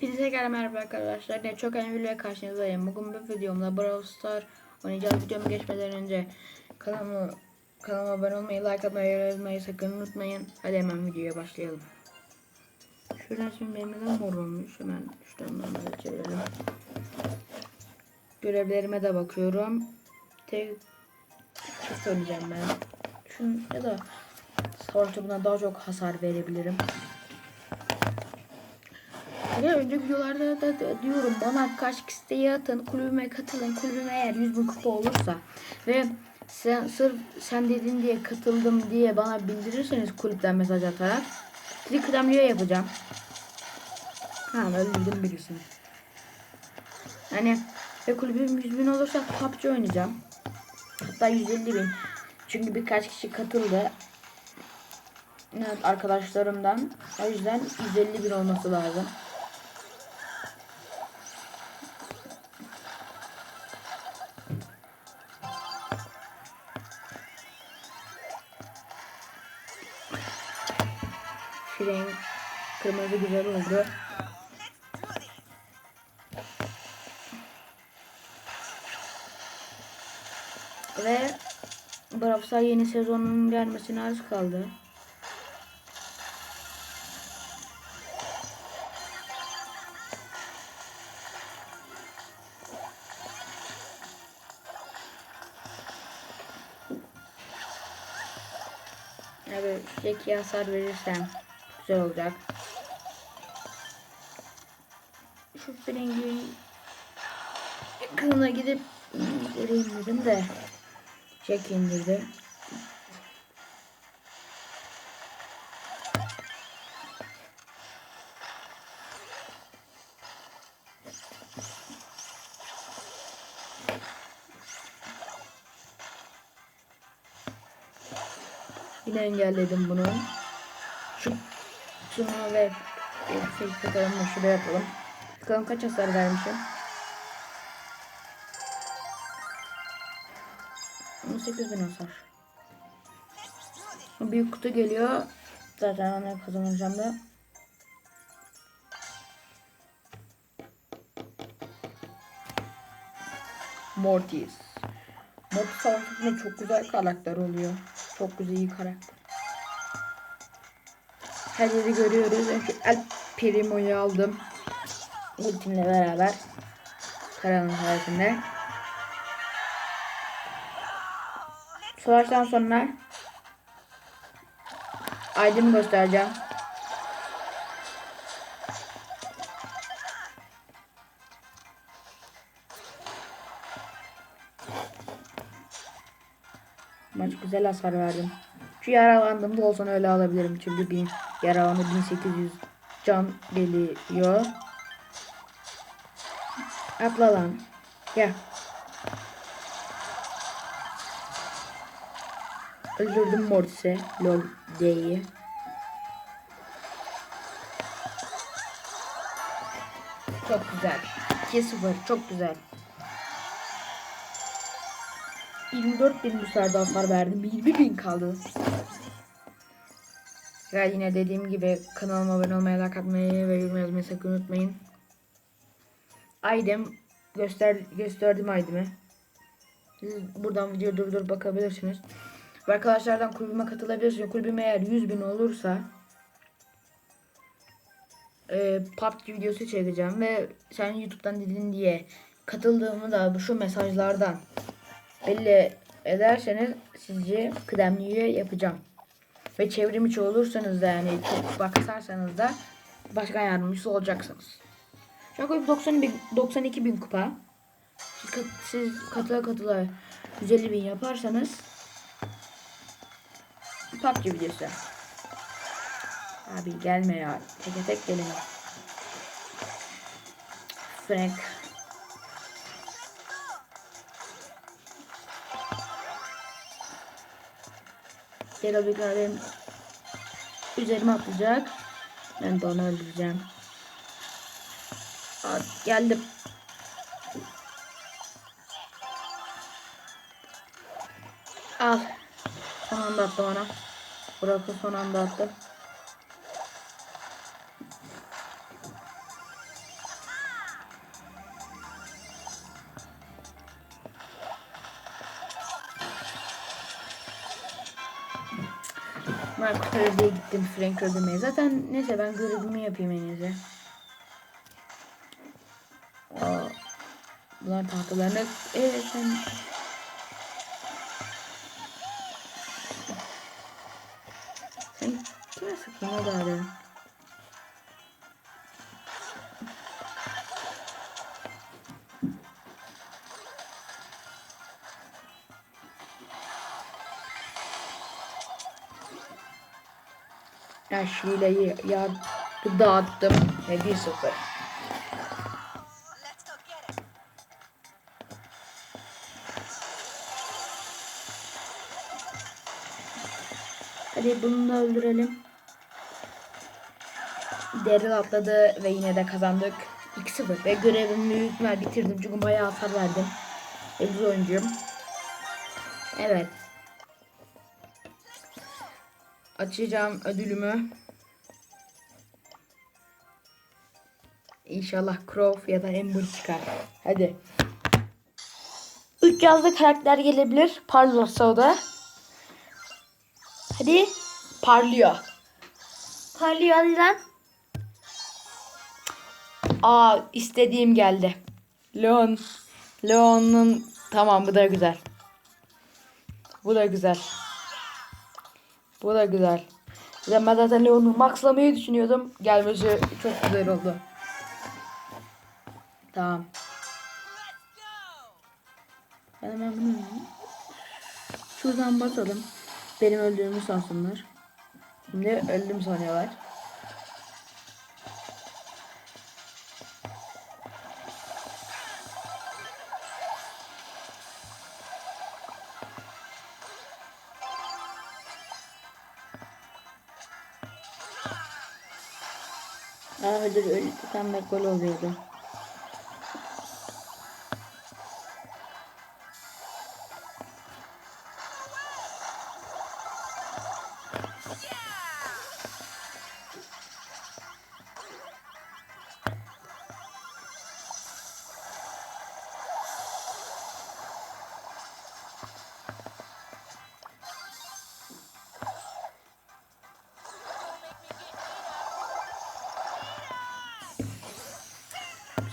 Hepinize tekrar merhaba arkadaşlar. Ne çok önemli videoya karşınızdayım. Bugün bu videomda Brawl Star oynayacağız. Videomu geçmeden önce kanalıma, kanalıma abone olmayı, like atmayı, yorum yazmayı sakın unutmayın. Hadi hemen videoya başlayalım. Şuradan şimdi benim neden mor olmuş. Hemen şuradan da çevirelim. Görevlerime de bakıyorum. Tek çift oynayacağım ben. Şunu ya da savaş topuna daha çok hasar verebilirim. Ve önceki videolarda da, diyorum bana kaç isteği atın kulübüme katılın kulübüme eğer 100 bin kupa olursa ve sen sırf sen dedin diye katıldım diye bana bildirirseniz kulüpten mesaj atarak kıdemliyor yapacağım. Ha öldürdüm birisini. Hani ve kulübüm 100 bin olursa PUBG oynayacağım. Hatta 150 bin. Çünkü birkaç kişi katıldı. Evet arkadaşlarımdan. O yüzden 150 bin olması lazım. Kırmızı güzel oldu. Ve Brawl Stars yeni sezonun gelmesine az kaldı. Evet, şeki hasar verirsem güzel olacak. Frengi yakınına gidip vereyim dedim de çek indirdi. Yine engelledim bunu. Şu şunu ve bir şey bakalım şuraya yapalım. Bakalım kaç hasar vermişim. 18 bin hasar. Büyük kutu geliyor. Zaten onu kazanacağım da. Mortis. Mortis savaşında çok güzel karakter oluyor. Çok güzel iyi karakter. Her yeri görüyoruz. El Primo'yu aldım. Ultimle beraber. Karanın sayesinde. Savaştan sonra Aydın'ı göstereceğim. Maç güzel hasar verdim. Şu yaralandığımda olsan öyle alabilirim. Çünkü bir yaralandı 1800 can geliyor. Atla lan. Gel. Öldürdüm Mortis'e. Lol D'yi. Çok güzel. 2-0 çok güzel. 24 bin sefer hasar verdim. 20 bin kaldı. Ya yine dediğim gibi kanalıma abone olmayı, like atmayı ve yorum yazmayı sakın unutmayın. Aydem göster gösterdim Aydem'i. Siz buradan video durdur bakabilirsiniz. Arkadaşlardan kulübüme katılabilirsiniz. Kulübüm eğer 100 bin olursa e, PUBG videosu çekeceğim ve sen YouTube'dan dedin diye katıldığımı da şu mesajlardan belli ederseniz sizce kıdemli üye yapacağım. Ve çevrim içi olursanız da yani çok bakarsanız da başkan yardımcısı olacaksınız. An 90 bin, 92 bin kupa. Siz, kat, siz katıla katıla 150 bin yaparsanız PUBG videosu. Abi gelme ya. Teke tek gelin. Frank. Gel abi benim üzerime atlayacak. Ben de onu öldüreceğim. Geldim. Al. Son anda attı bana. Burak'ı son anda attı. Mark Perez'e gittim Frank ödemeye. Zaten neyse ben görevimi yapayım en iyisi. Bunlar tahtalarını... Evet sen... Sen kime sıktın o da arıyorum. Ashley'le ya dağıttım ve 1-0. Hadi bunu da öldürelim. Daryl atladı ve yine de kazandık. 2-0 ve görevimi büyük bitirdim çünkü bayağı hasar verdim. Yıldız oyuncuyum. Evet. Açacağım ödülümü. İnşallah Crow ya da Ember çıkar. Hadi. Üç yazlı karakter gelebilir. Parlarsa o da. Hadi. Parlıyor. Parlıyor hadi lan. Aa istediğim geldi. Leon. Leon'un tamam bu da güzel. Bu da güzel. Bu da güzel. Ben zaten Leon'u maxlamayı düşünüyordum. Gelmesi çok güzel oldu. Tamam. Ben hemen bunu şuradan basalım. Benim öldüğümü sansınlar. Şimdi öldüm sanıyorlar. Aa öldür öldü. Tam gol oluyordu.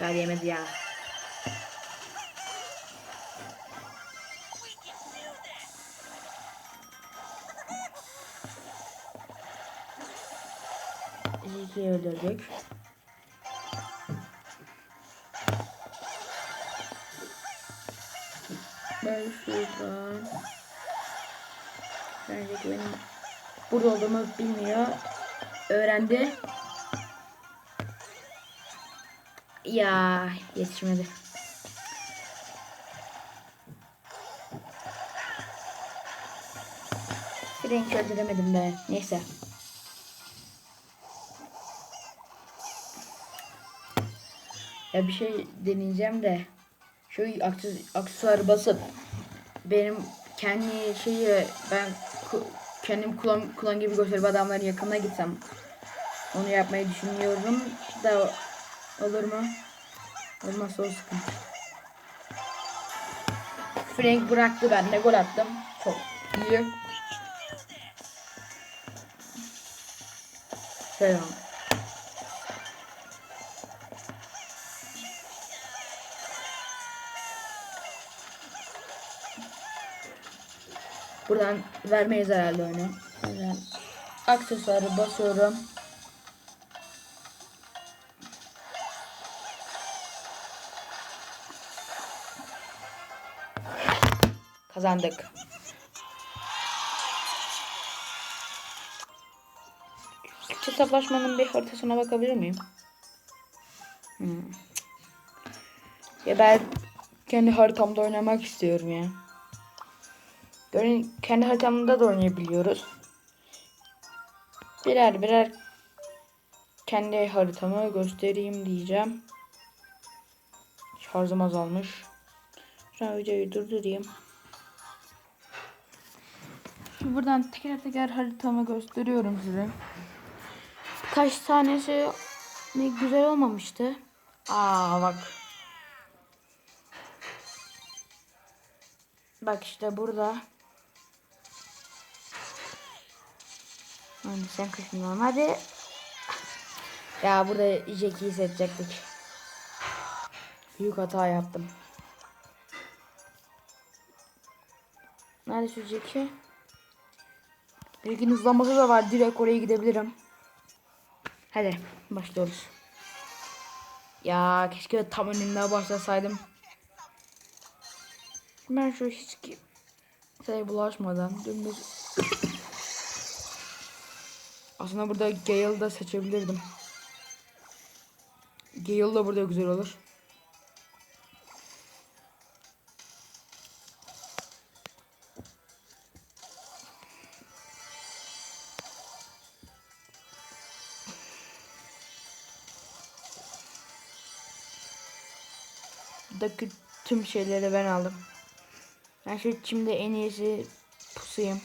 Müsaade yemedi ya. İkiyi öldürdük. Ben şuradan. Bence benim burada olduğumu bilmiyor. Öğrendi. Ya yetişmedi. Frank öldüremedim be. Neyse. Ya bir şey deneyeceğim de şu akses- aksesuarı basıp benim kendi şeyi ben kendim kullan, kullan gibi gösterip adamların yakınına gitsem onu yapmayı düşünüyorum da olur mu? Olmazsa o. Frank bıraktı ben de gol attım. Çok iyi. Selam. Buradan vermeyiz herhalde onu. Hemen aksesuarı basıyorum. Kazandık. Hesaplaşmanın bir haritasına bakabilir miyim? Hmm. Ya ben kendi haritamda oynamak istiyorum ya. Görün kendi haritamda da oynayabiliyoruz. Birer birer kendi haritamı göstereyim diyeceğim. Şarjım azalmış. Şu an videoyu durdurayım. Şimdi buradan teker teker haritamı gösteriyorum size. Kaç tanesi ne güzel olmamıştı. Aa bak. Bak işte burada. Hadi sen kaşınma hadi. Ya burada Jackie'yi seçecektik. Büyük hata yaptım. Nerede şu Jackie? Bilgin hızlanması da var. Direkt oraya gidebilirim. Hadi başlıyoruz. Ya keşke tam önünden başlasaydım. Ben şu hiç kimseye bulaşmadan dümdüz aslında burada Gale'ı da seçebilirdim. Gale da burada güzel olur. Tüm şeyleri ben aldım. Ben şu şimdi en iyisi pusuyum.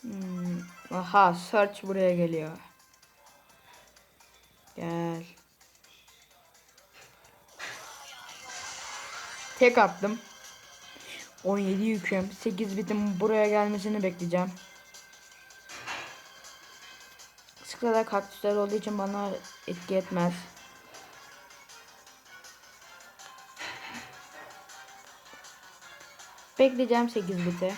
Hmm. Aha search buraya geliyor. Gel. Tek attım. 17 yüküm. 8 bitim buraya gelmesini bekleyeceğim. Sıkıda kaktüsler olduğu için bana etki etmez. Bekleyeceğim 8 biti.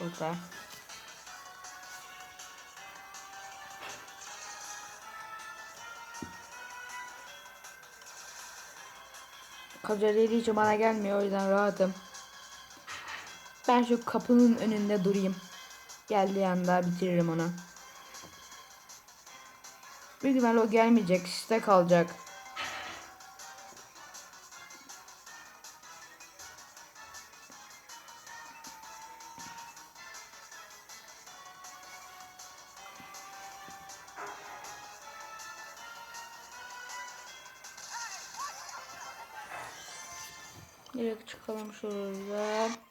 Burada. Kacareli hiç bana gelmiyor o yüzden rahatım. Ben şu kapının önünde durayım. Geldiği anda bitiririm onu. Büyük ihtimalle o gelmeyecek. Siste kalacak. Direkt çıkalım şuradan.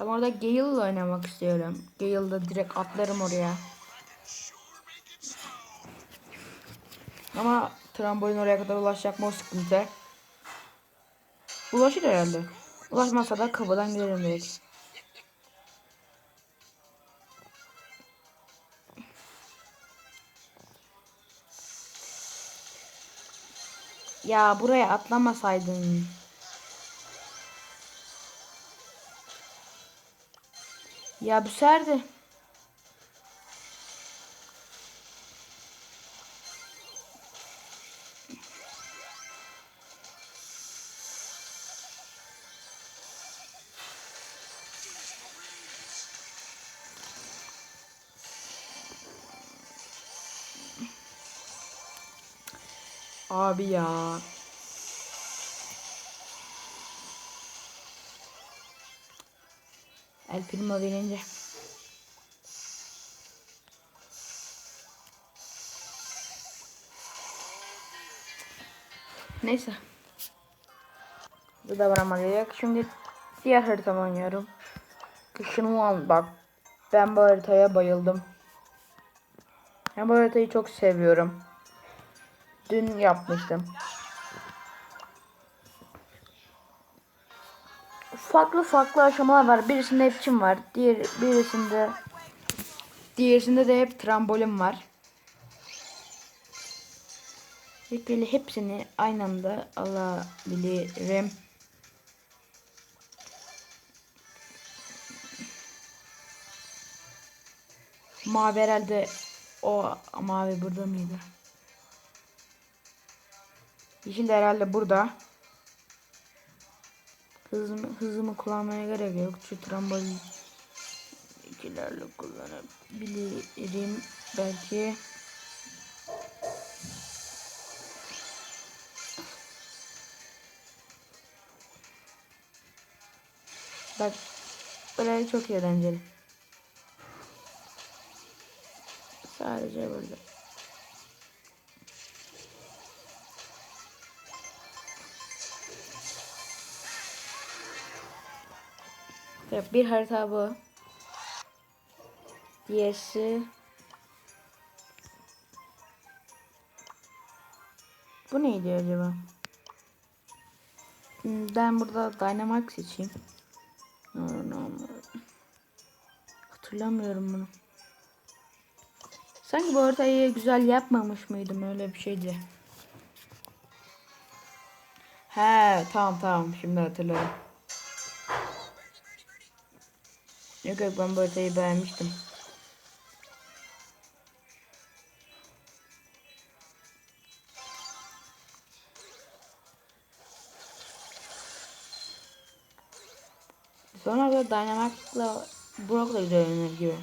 Ben orada Gale'la oynamak istiyorum. Gale'da direkt atlarım oraya. Ama trambolin oraya kadar ulaşacak mı o sıkıntı. Ulaşır herhalde. Ulaşmasa da kapıdan girerim direkt. Ya buraya atlamasaydın. Ya bu serdi. Abi ya. El Primo verince. Neyse. Bu da bana gelecek. Şimdi diğer haritamı oynuyorum. Kışın al bak. Ben bu haritaya bayıldım. Ben bu haritayı çok seviyorum. Dün yapmıştım. Farklı farklı aşamalar var. Birisinde hep çim var. Diğer birisinde diğerisinde de hep trambolin var. Böyle hepsini aynı anda alabilirim. Mavi herhalde o mavi burada mıydı? Yeşil de herhalde burada. Hızımı, hızımı kullanmaya gerek yok. Şu trambolin ikilerle kullanabilirim belki. Bak buraya çok eğlenceli. Sadece burada. Bir harita bu. Diğerisi Bu neydi acaba? Hmm, Ben burada Dynamax seçeyim. Hatırlamıyorum bunu. Sanki bu haritayı güzel yapmamış mıydım öyle bir şeydi. He tamam tamam şimdi hatırladım. Yok yok ben bu haritayı beğenmiştim. Sonra da Dynamax'la Brock da güzel gibi.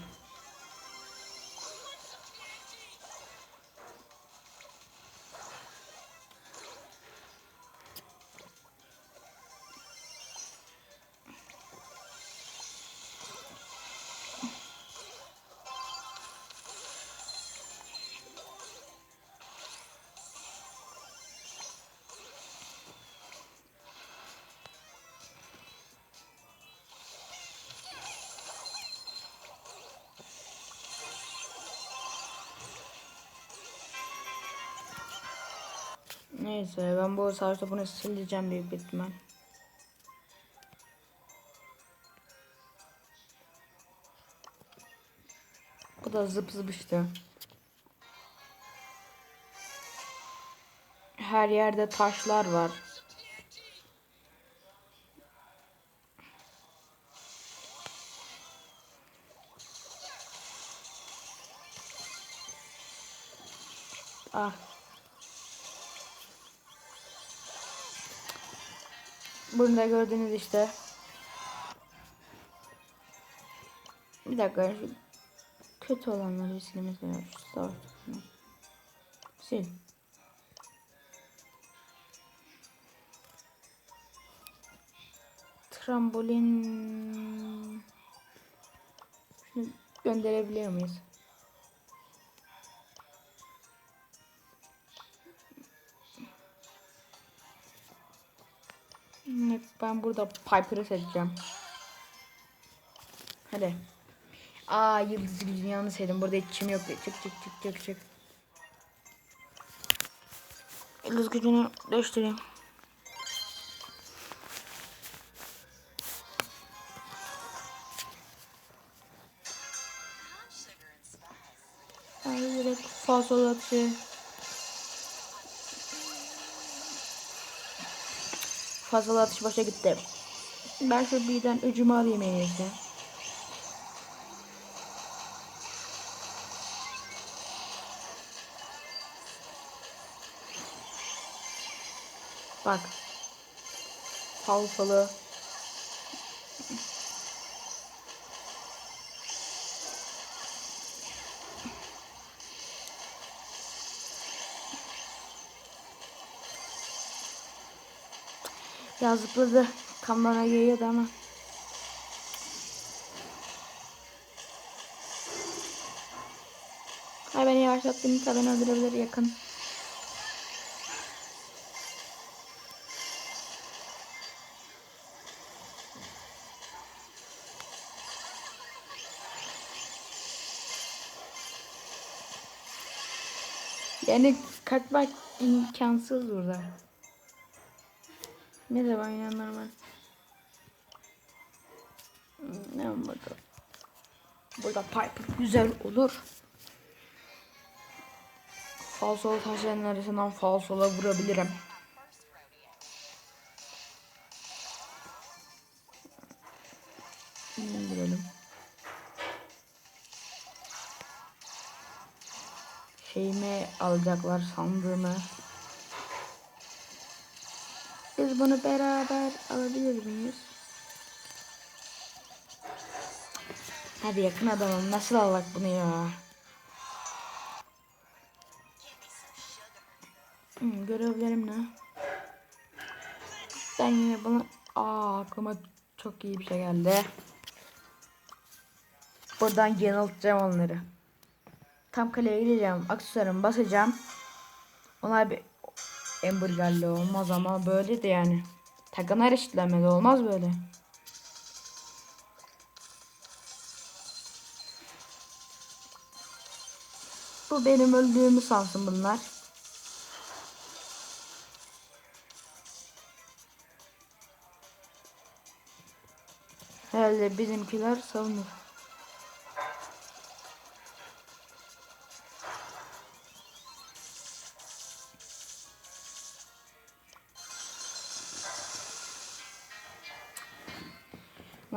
Neyse ben bu savaş topunu sileceğim bir ihtimal. Bu da zıp zıp işte. Her yerde taşlar var. Ah. Bunu da gördüğünüz işte. Bir dakika kötü olanları savaş topunu. Sil. Trambolin gönderebiliyor muyuz? Evet, ben burada Piper'ı seçeceğim. Hadi. Aa yıldız gücünü yanlış sevdim. Burada hiç çim yok. Çık çık çık çık çık. Yıldız gücünü değiştireyim. Ay direkt fazla atışı. Fazla atış başa gitti. Ben şu birden öcümü alayım en iyisi. Bak. Falfalı. Ya zıpladı. Tam bana geliyordu ama. Ay beni yavaşlattığımda beni öldürebilir yakın. Yani kaçmak imkansız burada. Merhaba inanlar var. Hmm, Ne olmadı? Burada Piper güzel olur. Falsolu taşların arasından falsola vurabilirim. İndirelim. Şeyimi alacaklar sandığımı. Biz bunu beraber alabilir miyiz? Hadi yakın adamım nasıl alak bunu ya? Hmm, görevlerim ne? Ben yine bunu... Aa aklıma çok iyi bir şey geldi. Buradan yanıltacağım onları. Tam kaleye gideceğim. Aksesuarımı basacağım. Onlar bir Embergerle olmaz ama böyle de yani. Takana eşitlenmeli olmaz böyle. Bu benim öldüğümü sansın bunlar. Herhalde bizimkiler savunur.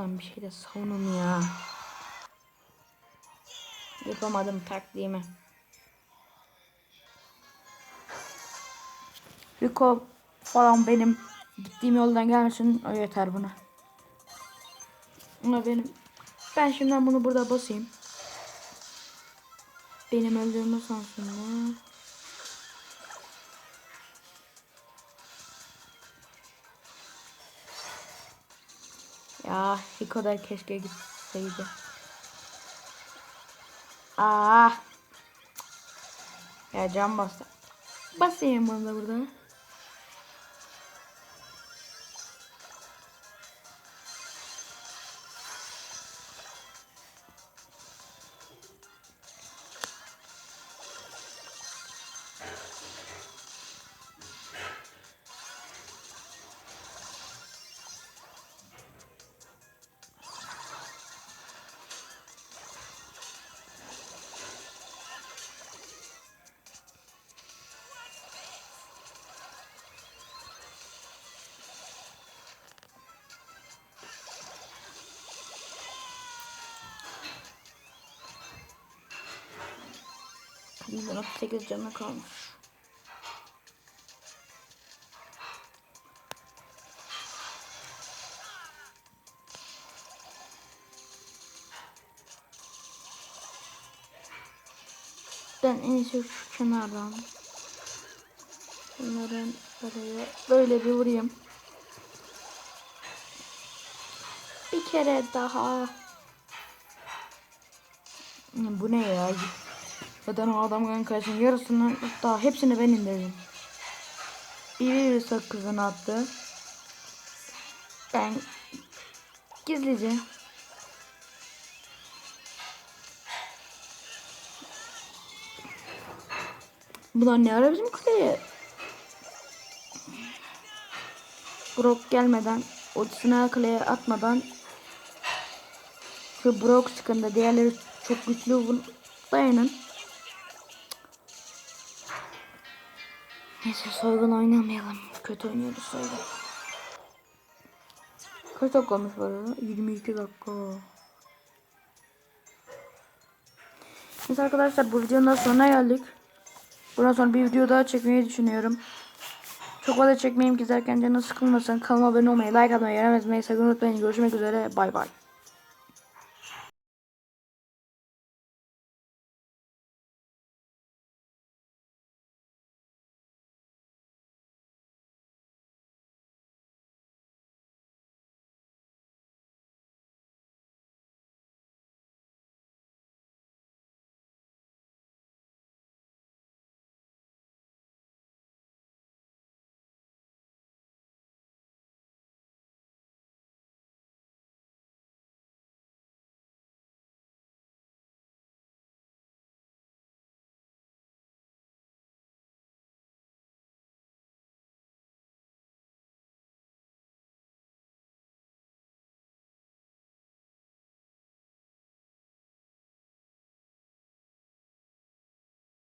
Lan bir şey de savunun ya. Yapamadım taktiğimi. Rico falan benim gittiğim yoldan gelmesin o yeter buna. Ama benim ben şimdiden bunu burada basayım. Benim öldüğümü sansınlar. Ya Rico da keşke gitseydi. Aa. Ya can bastı. Basayım bunu da burada. Bizden 38 canı kalmış. Ben en iyisi şu kenardan bunların buraya böyle bir vurayım. Bir kere daha. Bu ne ya? Zaten o adam kaçın yarısını hatta hepsini ben indirdim. Bir bir sakızını attı. Ben gizlice Bunlar ne ara bizim kaleye? Brock gelmeden ultisini kaleye atmadan şu Brock sıkında diğerleri çok güçlü dayanın. Neyse soygun oynamayalım. Kötü oynuyoruz soygun. Kaç dakika olmuş bu arada? 22 dakika. Neyse arkadaşlar bu videonun sonuna geldik. Bundan sonra bir video daha çekmeyi düşünüyorum. Çok fazla çekmeyeyim ki izlerken canı sıkılmasın. Kanalıma abone olmayı, like atmayı, yorum etmeyi sakın unutmayın. Görüşmek üzere. Bay bay.